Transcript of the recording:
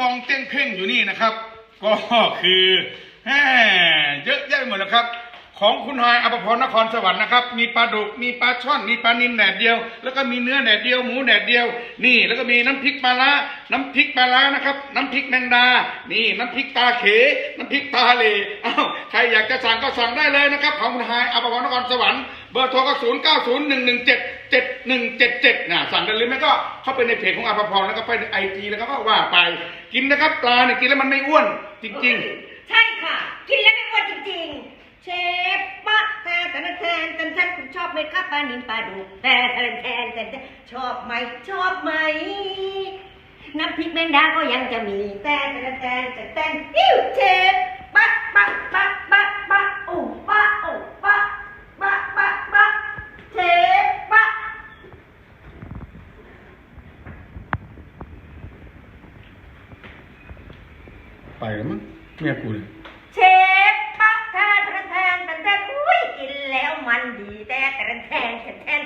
กองเต้งเพ่งอยู่นี่นะครับ ก็คือแหมเยอะแยะไปหมดนะครับ ของคุณฮายอภพรนครสวรรค์นะครับ มีปลาดุก มีปลาช่อน มีปลานิลแดดเดียว แล้วก็มีเนื้อแดดเดียว หมูแดดเดียว นี่ แล้วก็มีน้ำพริกปลาร้าน้ำพริกปลาร้านะครับ น้ำพริกแมงดา นี่ น้ำพริกตาเข น้ำพริกตาเลอ้าวใครอยากจะสั่งก็สั่งได้เลยนะครับ ของคุณฮายอภพรนครสวรรค์ เบอร์โทรก็ศูนย์เก้าศูนย์หนึ่งหนึ่งเจ็ดเจ็ดหนึ่งเจ็ดเจ็ดนะสั่งกันเลยไหมก็เข้าไปในเพจของอภพรแล้วก็ไปในไอจีแล้วก็ว่าไป กินนะครับ ปลาเนี่ยกินแล้วมันไม่อ้วน จริง ๆ ใช่ค่ะ กินแล้วไม่อ้วนจริง ๆ เชฟปะแต่แต่แทนแต่แทนคุณชอบไหมครับ ปลานิลปลาดุกแต่แต่แทนแต่แทนชอบไหมชอบไหมน้ำพริกแมงดาก็ยังจะมีแต่แต่แทนแต่แทนอิ้วเชฟปะปะปะปะปะโอ้ปะโอ้ปะปะปะปะเชฟปะไปแล้วมั้งเมียกูเลยเชฟ มันดีแต่แต่แทนแต่แทน